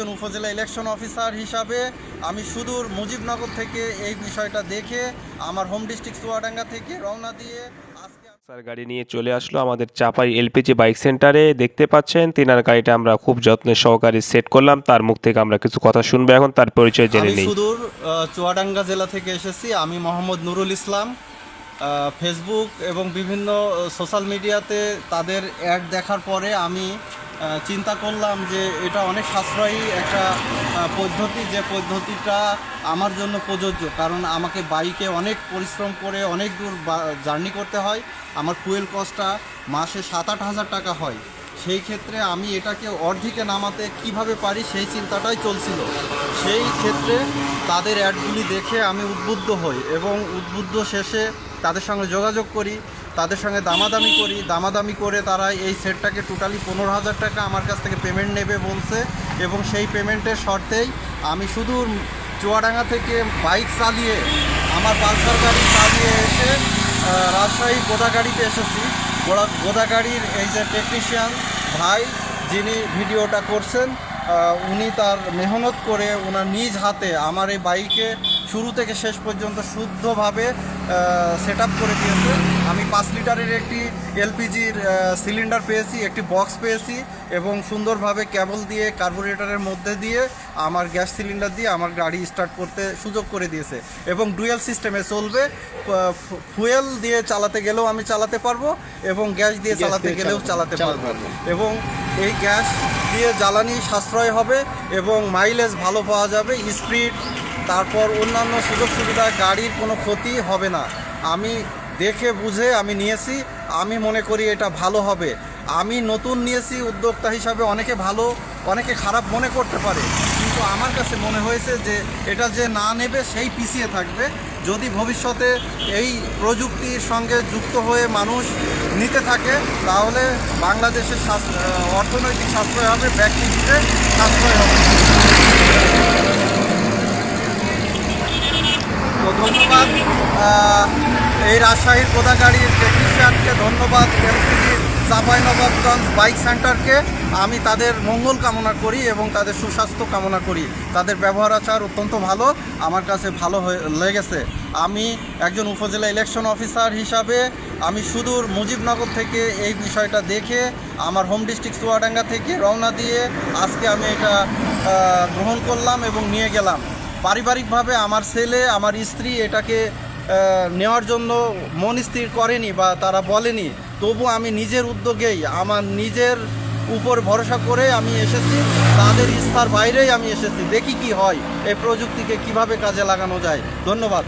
একজন উপজেলা election officer হিসাবে আমি সুদূর মুজিবনগর থেকে এই বিষয়টা দেখে আমার হোম ডিস্ট্রিক্ট চুয়াডাঙ্গা থেকে রওনা দিয়ে স্যার গাড়ি নিয়ে চলে আসলো আমাদের চাপাই এলপিজি বাইক সেন্টারে দেখতে পাচ্ছেন তিনার গাড়িটা আমরা খুব যত্নের সহকারে সেট করলাম। তার মুখ থেকে আমরা কিছু কথা শুনব। এখন তার পরিচয় জেনে নিই। সুদূর চুয়াডাঙ্গা জেলা থেকে এসেছি। আমি মোহাম্মদ নুরুল ইসলাম। ফেসবুক এবং বিভিন্ন সোশ্যাল মিডিয়াতে তাদের অ্যাড দেখার পরে আমি চিন্তা করলাম যে এটা অনেক সাশ্রয়ী একটা পদ্ধতি, যে পদ্ধতিটা আমার জন্য প্রযোজ্য। কারণ আমাকে বাইকে অনেক পরিশ্রম করে অনেক দূর জার্নি করতে হয়। আমার ফুয়েল কস্টটা মাসে সাত আট হাজার টাকা হয়। সেই ক্ষেত্রে আমি এটাকে অর্ধেকে নামাতে কীভাবে পারি সেই চিন্তাটাই চলছিল। সেই ক্ষেত্রে তাদের অ্যাডগুলি দেখে আমি উদ্বুদ্ধ হই এবং উদ্বুদ্ধ শেষে তাদের সঙ্গে যোগাযোগ করি। তাদের সঙ্গে দামাদামি করি। দামাদামি করে তারা এই সেটটাকে টোটালি পনেরো হাজার টাকা আমার কাছ থেকে পেমেন্ট নেবে বলছে এবং সেই পেমেন্টের শর্তেই আমি শুধু চুয়াডাঙ্গা থেকে বাইক চালিয়ে, আমার পালসার গাড়ি চালিয়ে এসে রাজশাহী গোদাগাড়িতে এসেছি। গোড়া, গোদাগাড়ির এই যে টেকনিশিয়ান ভাই, যিনি ভিডিওটা করছেন উনি তার মেহনত করে ওনার নিজ হাতে আমার এই বাইকে শুরু থেকে শেষ পর্যন্ত শুদ্ধভাবে সেট আপ করে দিয়েছে। আমি পাঁচ লিটারের একটি এলপিজির সিলিন্ডার পেয়েছি একটি বক্স পেয়েছি এবং সুন্দরভাবে কেবল দিয়ে কার্বোরেটরের মধ্যে দিয়ে আমার গ্যাস সিলিন্ডার দিয়ে আমার গাড়ি স্টার্ট করতে সুযোগ করে দিয়েছে। এবং ডুয়েল সিস্টেমে চলবে ফুয়েল দিয়ে চালাতে গেলেও আমি চালাতে পারব এবং গ্যাস দিয়ে চালাতে গেলেও চালাতে পারব। এবং এই গ্যাস দিয়ে জ্বালানি সাশ্রয় হবে এবং মাইলেজ ভালো পাওয়া যাবে স্পিড তারপর অন্যান্য সুযোগ সুবিধা, গাড়ির কোনো ক্ষতি হবে না। আমি দেখে বুঝে আমি নিয়েছি, আমি মনে করি এটা ভালো হবে। আমি নতুন নিয়েছি, উদ্যোক্তা হিসাবে অনেকে ভালো, অনেকে খারাপ মনে করতে পারে। কিন্তু আমার কাছে মনে হয়েছে যে এটা যে না নেবে, সেই পিছিয়ে থাকবে। যদি ভবিষ্যতে এই প্রযুক্তির সঙ্গে যুক্ত হয়ে মানুষ নিতে থাকে, তাহলে বাংলাদেশের অর্থনৈতিক সাশ্রয় হবে ব্যক্তি হিসেবে সাশ্রয় হবে। ধন্যবাদ। এই রাজশাহীর গোদাগাড়ির টেকনিশিয়ানকে ধন্যবাদ এলপিজি চাঁপাইনবাবগঞ্জ বাইক সেন্টারকে আমি তাদের মঙ্গল কামনা করি এবং তাদের সুস্বাস্থ্য কামনা করি। তাদের ব্যবহার আচার অত্যন্ত ভালো, আমার কাছে ভালো লেগেছে। আমি একজন উপজেলা ইলেকশন অফিসার হিসাবে আমি সুদূর মুজিবনগর থেকে এই বিষয়টা দেখে, আমার হোম ডিস্ট্রিক্ট চুয়াডাঙ্গা থেকে রওনা দিয়ে আজকে আমি এটা গ্রহণ করলাম এবং নিয়ে গেলাম। পারিবারিকভাবে আমার ছেলে, আমার স্ত্রী এটাকে নেওয়ার জন্য মন স্থির করেনি বা তারা বলেনি। তবু আমি নিজের উদ্যোগেই, আমার নিজের উপর ভরসা করে আমি এসেছি। তাদের ইচ্ছার বাইরেই আমি এসেছি। দেখি কি হয়, এই প্রযুক্তিকে কীভাবে কাজে লাগানো যায়। ধন্যবাদ।